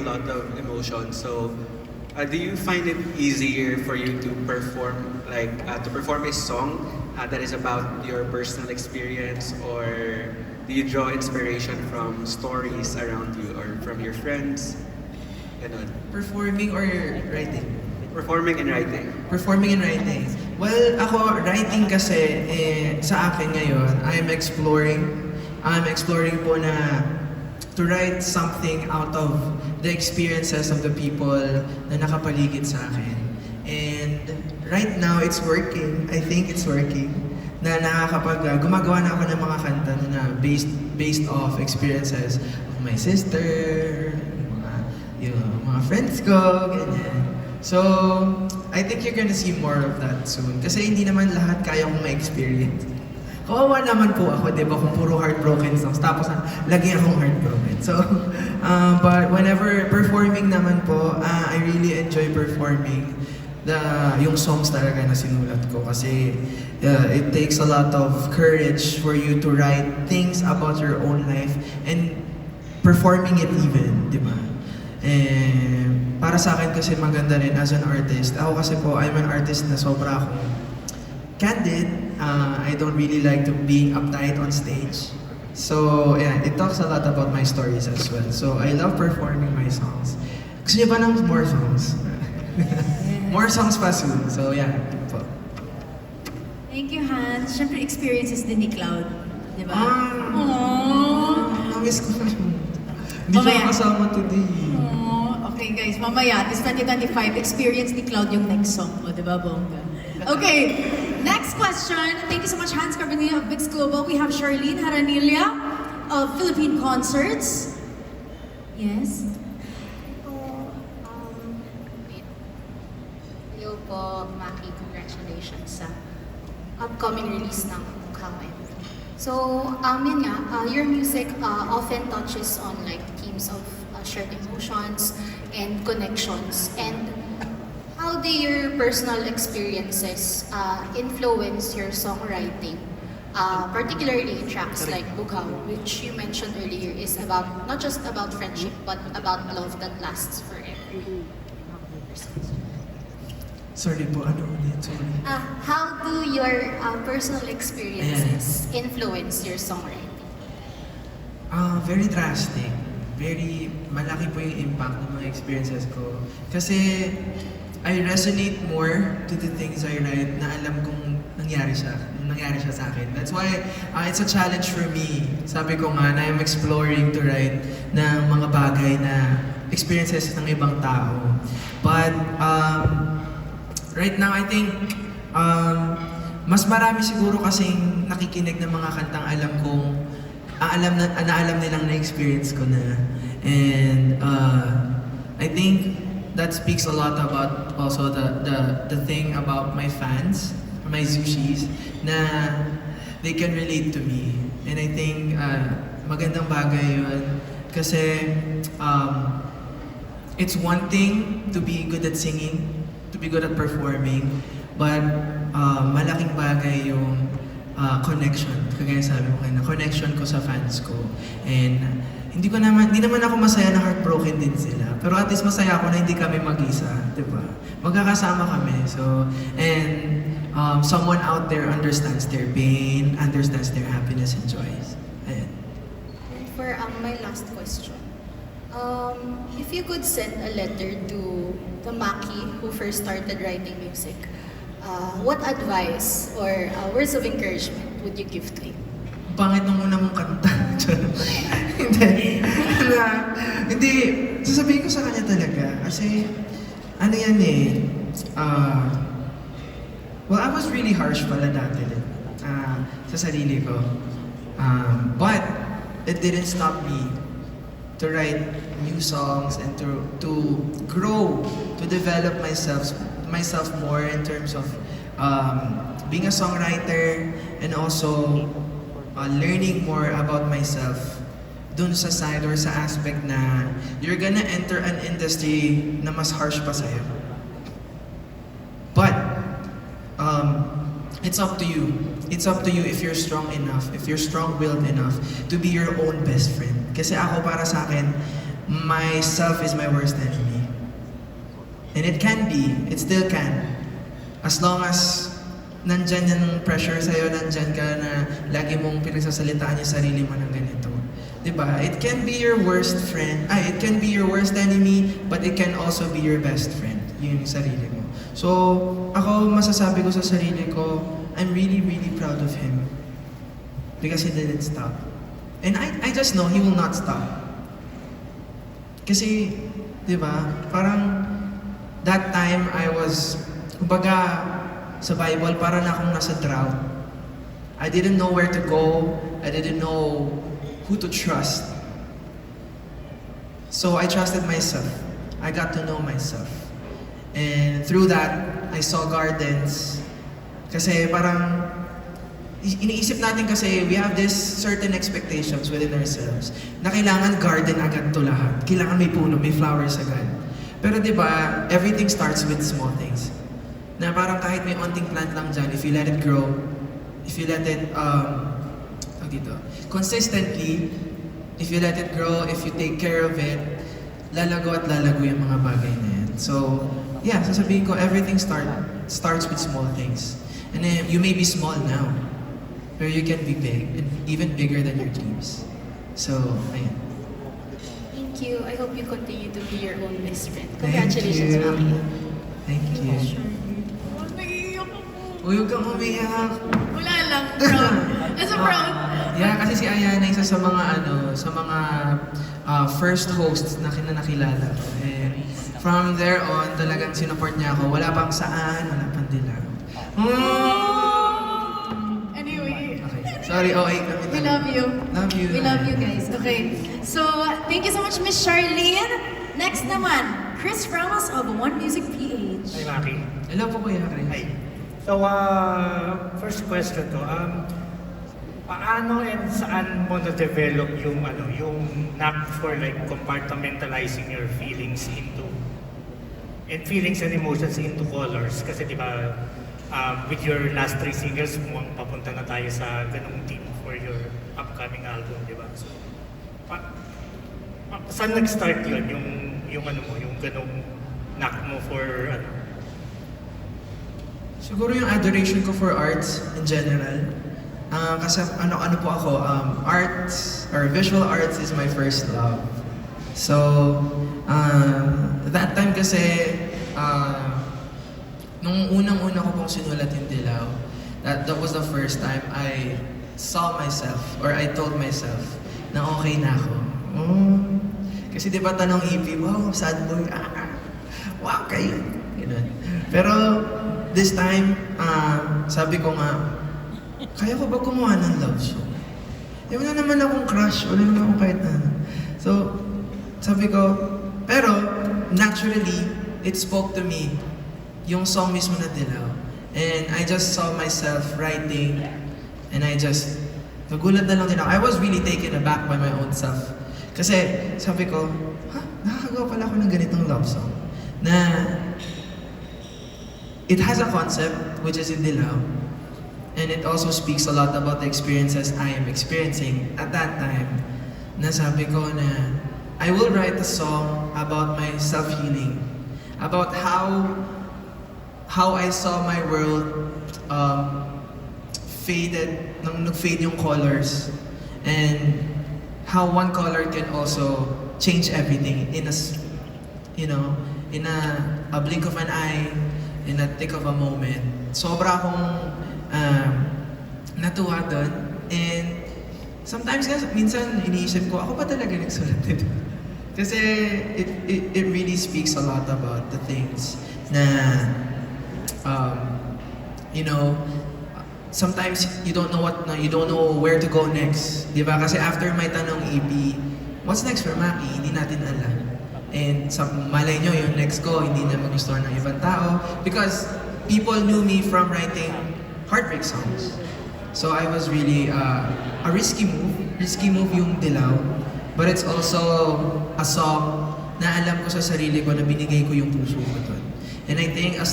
a lot of emotions. So, uh, do you find it easier for you to perform, like, uh, to perform a song uh, that is about your personal experience, or do you draw inspiration from stories around you or from your friends? Ganon. Performing or writing? Performing and writing. Performing and writing. Well, ako, writing kasi, eh, sa akin ngayon, I'm exploring. I'm exploring po na to write something out of the experiences of the people na nakapaligid sa akin. And right now, it's working. I think it's working. Na nakakapag, uh, gumagawa na ako ng mga kanta na, based, based off experiences of my sister, mga, yung mga friends ko, ganyan. So, I think you're gonna see more of that soon. Kasi hindi naman lahat kaya kong ma-experience. Kawawa naman po ako, di ba, kung puro heartbroken songs. Tapos, ah, lagi akong heartbroken. So, uh, but whenever performing naman po, uh, I really enjoy performing the yung songs talaga na sinulat ko kasi uh, it takes a lot of courage for you to write things about your own life and performing it even, di ba? Eh, para sa akin kasi maganda rin as an artist. Ako kasi po, I'm an artist na sobra akong candid. Uh, I don't really like to being uptight on stage. So, yeah, it talks a lot about my stories as well. So, I love performing my songs. Gusto niyo ba ng more songs? more songs pa soon. So, yeah. Po. Thank you, Hans. Siyempre, experiences din ni Cloud. Di ba? Ah. Aww. Namiss ko na yun. Hindi Mamaya. siya kasama today. Okay, guys. Mamaya, this 2025, experience ni Cloud yung next song mo. Di ba, bongga? Okay. Next question. Thank you so much, Hans Carbonilla of Bix Global. We have Charlene Haranilia of Philippine Concerts. Yes? po, um. Hello po, Maki. Congratulations sa upcoming release ng Mukhawa MV. So, um, yun nga, uh, your music uh, often touches on like themes of uh, shared emotions and connections. And how do your personal experiences uh, influence your songwriting? Uh, particularly in tracks like Bughaw, which you mentioned earlier is about not just about friendship but about love that lasts forever. Sorry po, ano ulit? Sorry. Uh, how do your uh, personal experiences influence your songwriting? Ah, very drastic. Very malaki po yung impact ng mga experiences ko. Kasi I resonate more to the things I write na alam kong nangyari siya, nangyari siya sa akin. That's why ah, it's a challenge for me. Sabi ko nga na I'm exploring to write ng mga bagay na experiences ng ibang tao. But um, right now I think um, mas marami siguro kasing nakikinig ng mga kantang alam kong alam na, na alam nilang na-experience ko na. And uh, I think that speaks a lot about also the, the, the thing about my fans, my Zushis, na they can relate to me. And I think uh, magandang bagay yun. Kasi um, it's one thing to be good at singing, to be good at performing, but uh, malaking bagay yung uh, connection. Kagaya sabi ko kanina, connection ko sa fans ko. And hindi ko naman, hindi naman ako masaya na heartbroken din sila. Pero at least masaya ako na hindi kami mag-isa, di ba? Magkakasama kami. So, and um, someone out there understands their pain, understands their happiness and joys. Ayan. And for um, my last question, um, if you could send a letter to the Maki who first started writing music, uh, what advice or uh, words of encouragement would you give to him? pangit nung una mong kanta. hindi. Na, hindi. Sasabihin ko sa kanya talaga. Kasi, ano yan eh. ah, well, I was really harsh pala dati ah, sa sarili ko. Um, but, it didn't stop me to write new songs and to to grow, to develop myself myself more in terms of um, being a songwriter and also uh, learning more about myself dun sa side or sa aspect na you're gonna enter an industry na mas harsh pa sa'yo. But, um, it's up to you. It's up to you if you're strong enough, if you're strong-willed enough to be your own best friend. Kasi ako para sa akin, myself is my worst enemy. And it can be, it still can. As long as nandyan yung pressure sa'yo, nandyan ka na lagi mong pinagsasalitaan yung sarili mo ng ganito. ba? It can be your worst friend, ay, it can be your worst enemy, but it can also be your best friend. Yun yung sarili mo. So, ako masasabi ko sa sarili ko, I'm really, really proud of him. Because he didn't stop. And I, I just know he will not stop. Kasi, di ba, parang that time I was, kumbaga, sa Bible, parang akong nasa drought. I didn't know where to go. I didn't know who to trust. So I trusted myself. I got to know myself. And through that, I saw gardens. Kasi parang, iniisip natin kasi we have this certain expectations within ourselves na kailangan garden agad to lahat. Kailangan may puno, may flowers agad. Pero di ba, everything starts with small things. Na parang kahit may onting plant lang dyan, if you let it grow, if you let it, um, tawag dito, consistently, if you let it grow, if you take care of it, lalago at lalago yung mga bagay na yan. So, yeah, sasabihin ko, everything start starts with small things. And then, you may be small now, pero you can be big, and even bigger than your dreams. So, ayan. Thank you. I hope you continue to be your own best friend. Thank Congratulations, you. Maki. Thank you. Oh, naiiyak ako. Huwag kang umiyak. Wala lang, proud. As a proud. Yeah, kasi si Ayana isa sa mga ano, sa mga uh, first hosts na kinanakilala ko. And from there on, talagang sinuport niya ako. Wala pang saan, wala pang dilaw. Mm. Sorry, okay kami We love you. Love you. We love you guys. Okay. So, thank you so much, Miss Charlene. Next naman, Chris Ramos of One Music Hi, PH. Maki. Hello po Kuya Chris. Hi. So, uh, first question to, um, paano and saan mo na-develop yung, ano, yung knack for like compartmentalizing your feelings into, and feelings and emotions into colors? Kasi di ba, um, with your last three singles, mukhang papunta na tayo sa ganung theme for your upcoming album, di ba? So, pa, pa, saan nag-start yun? Yung, yung ano mo, yung ganung knack mo for, ano, Siguro yung adoration ko for arts in general. Ah, kasi ano ano po ako, um, arts or visual arts is my first love. So, uh, that time kasi, uh, nung unang-una ko pong sinulat yung Dilaw, that, that was the first time I saw myself or I told myself na okay na ako. Oh. Kasi di ba tanong EP, wow, sad boy, ah, wow, kayo. Ganun. Pero this time, ah, sabi ko nga, kaya ko ba gumawa ng love song? Eh, wala naman akong crush, wala naman akong kahit ano. So, sabi ko, pero naturally, it spoke to me yung song mismo na Dilaw. And I just saw myself writing and I just, nagulat na lang din ako. I was really taken aback by my own self. Kasi sabi ko, ha, nakakagawa pala ako ng ganitong love song. Na it has a concept, which is in Dilaw. And it also speaks a lot about the experiences I am experiencing at that time. Na sabi ko na, I will write a song about my self-healing. About how how I saw my world um, faded, nung nag-fade yung colors. And how one color can also change everything in a, you know, in a, a blink of an eye, in a tick of a moment. Sobra akong um, natuwa doon. And sometimes guys, minsan iniisip ko, ako ba talaga nagsulat nito? Kasi it, it, it really speaks a lot about the things na um, you know, sometimes you don't know what, you don't know where to go next. Di ba? Kasi after may tanong EP, what's next for Maki? Hindi natin alam. And sa malay nyo, yung next ko, hindi na magustuhan ng ibang tao. Because people knew me from writing heartbreak songs. So I was really uh, a risky move. Risky move yung Dilaw. But it's also a song na alam ko sa sarili ko na binigay ko yung puso ko doon. And I think as